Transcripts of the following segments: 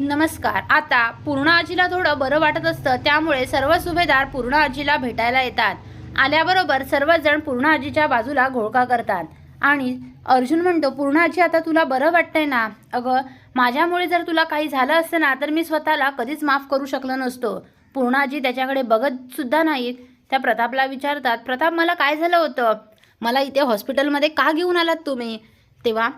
नमस्कार. आता पूर्ण आजीला थोडं बरं वाटत असतं त्यामुळे सर्व सुभेदार पूर्ण आजीला भेटायला येतात. आल्याबरोबर सर्वजण पूर्ण आजीच्या बाजूला घोळका करतात. आणि अर्जुन म्हणतो पूर्ण आजी आता तुला बरं वाटतंय ना? अगं माझ्यामुळे जर तुला काही झालं असतं ना तर मी स्वतःला कधीच माफ करू शकलो नसतो. पूर्ण आजी त्याच्याकडे बघत सुद्धा नाहीत. त्या प्रतापला विचारतात प्रताप मला काय झालं होतं? मला इथे हॉस्पिटलमध्ये का घेऊन आलात तुम्ही? तेव्हा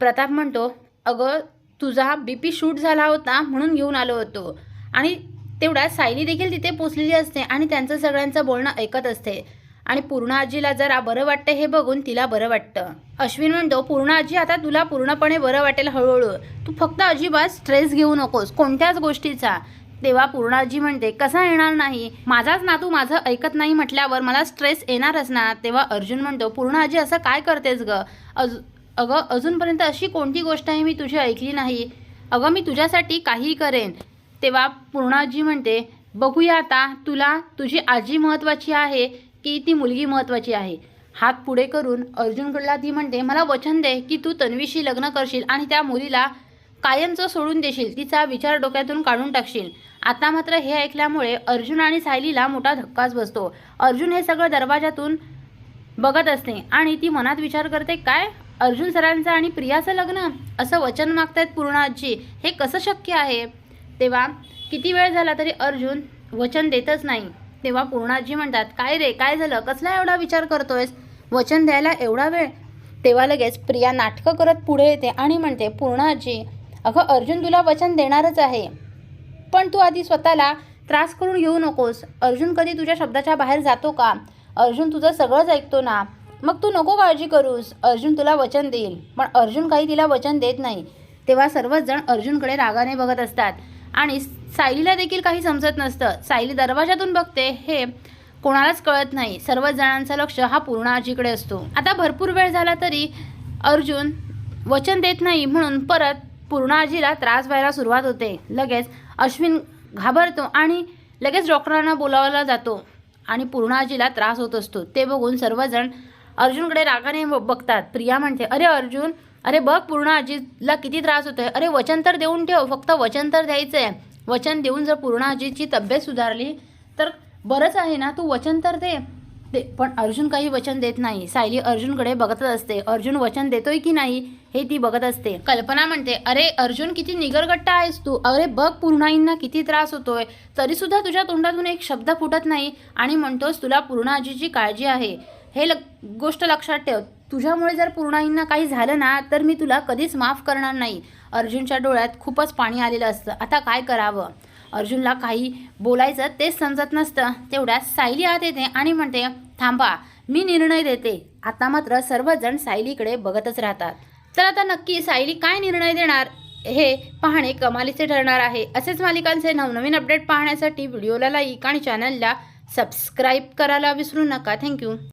प्रताप म्हणतो अगं तुझा बी पी शूट झाला होता म्हणून घेऊन आलो होतो. आणि तेवढ्या सायली देखील तिथे पोचलेली असते आणि त्यांचं सगळ्यांचं बोलणं ऐकत असते. आणि पूर्ण आजीला जरा बरं वाटतं हे बघून तिला बरं वाटतं. अश्विन म्हणतो पूर्ण आजी आता तुला पूर्णपणे बरं वाटेल हळूहळू. तू फक्त अजिबात स्ट्रेस घेऊ नकोस कोणत्याच गोष्टीचा. तेव्हा पूर्ण आजी म्हणते कसा येणार नाही? माझाच नातू माझं ऐकत नाही म्हटल्यावर मला स्ट्रेस येणारच ना. तेव्हा अर्जुन म्हणतो पूर्ण आजी असं काय करतेस ग? अज अगं अजूनपर्यंत अशी कोणती गोष्ट आहे मी तुझी ऐकली नाही? अगं मी तुझ्यासाठी काहीही करेन. तेव्हा पूर्णाजी म्हणते बघूया आता तुला तुझी आजी महत्त्वाची आहे की ती मुलगी महत्त्वाची आहे? हात पुढे करून अर्जुनकडला ती म्हणते मला वचन दे की तू तन्वीशी लग्न करशील आणि त्या मुलीला कायमचं सोडून देशील. तिचा विचार डोक्यातून काढून टाकशील. आता मात्र हे ऐकल्यामुळे अर्जुन आणि सायलीला मोठा धक्काच बसतो. अर्जुन हे सगळं दरवाजातून बघत असते आणि ती मनात विचार करते काय? अर्जुन सरांचं आणि प्रियाचं लग्न असं वचन मागतायत पूर्णाजी हे कसं शक्य आहे? तेव्हा किती वेळ झाला तरी अर्जुन वचन देतच नाही. तेव्हा पूर्णाजी म्हणतात काय रे काय झालं? कसला एवढा विचार करतोयस? वचन द्यायला एवढा वेळ? तेव्हा लगेच प्रिया नाटकं करत पुढे येते आणि म्हणते पूर्णाजी अगं अर्जुन तुला वचन देणारच आहे. पण तू आधी स्वतःला त्रास करून घेऊ नकोस. अर्जुन कधी तुझ्या शब्दाच्या बाहेर जातो का? अर्जुन तुझं सगळंच ऐकतो ना. मग तू नको काळजी करूस. अर्जुन तुला वचन देईल. पण अर्जुन काही तिला वचन देत नाही. तेव्हा सर्वच जण अर्जुनकडे रागाने बघत असतात. आणि सायलीला देखील काही समजत नसतं. सायली दरवाजातून बघते. हे कोणालाच कळत नाही. सर्वच जणांचं लक्ष हा पूर्ण आजीकडे असतो. आता भरपूर वेळ झाला तरी अर्जुन वचन देत नाही म्हणून परत पूर्ण आजीला त्रास व्हायला सुरुवात होते. लगेच अश्विन घाबरतो आणि लगेच डॉक्टरांना बोलावला जातो. आणि पूर्ण आजीला त्रास होत असतो. ते बघून सर्वजण अर्जुनकडे रागाने ब- बघतात. प्रिया म्हणते अरे अर्जुन अरे बघ पूर्ण आजीला किती त्रास होतोय. अरे वचन तर देऊन ठेव फक्त वचन तर द्यायचं आहे वचन देऊन जर पूर्ण आजीची तब्येत सुधारली तर बरंच आहे ना तू वचन तर दे. ते पण अर्जुन काही वचन देत नाही. सायली अर्जुनकडे बघतच असते. अर्जुन वचन देतोय की नाही हे ती बघत असते. कल्पना म्हणते अरे अर्जुन किती निगरगट्टा आहेस तू. अरे बघ पूर्णाईंना किती त्रास होतोय. तरीसुद्धा तुझ्या तोंडातून एक शब्द फुटत नाही आणि म्हणतोस तुला पूर्ण आजीची काळजी आहे. हे ल गोष्ट लक्षात ठेव. तुझ्यामुळे जर पूर्णाईंना काही झालं ना तर मी तुला कधीच माफ करणार नाही. अर्जुनच्या डोळ्यात खूपच पाणी आलेलं असतं. आता काय करावं? अर्जुनला काही बोलायचं तेच समजत नसतं. तेवढ्यात सायली आत येते आणि म्हणते थांबा मी निर्णय देते. आता मात्र सर्वजण सायलीकडे बघतच राहतात. तर आता नक्की सायली काय निर्णय देणार? हे पाहणे कमालीचे ठरणार आहे. असेच मालिकांचे नवनवीन अपडेट पाहण्यासाठी व्हिडिओला लाईक आणि चॅनलला सबस्क्राईब करायला विसरू नका. थँक्यू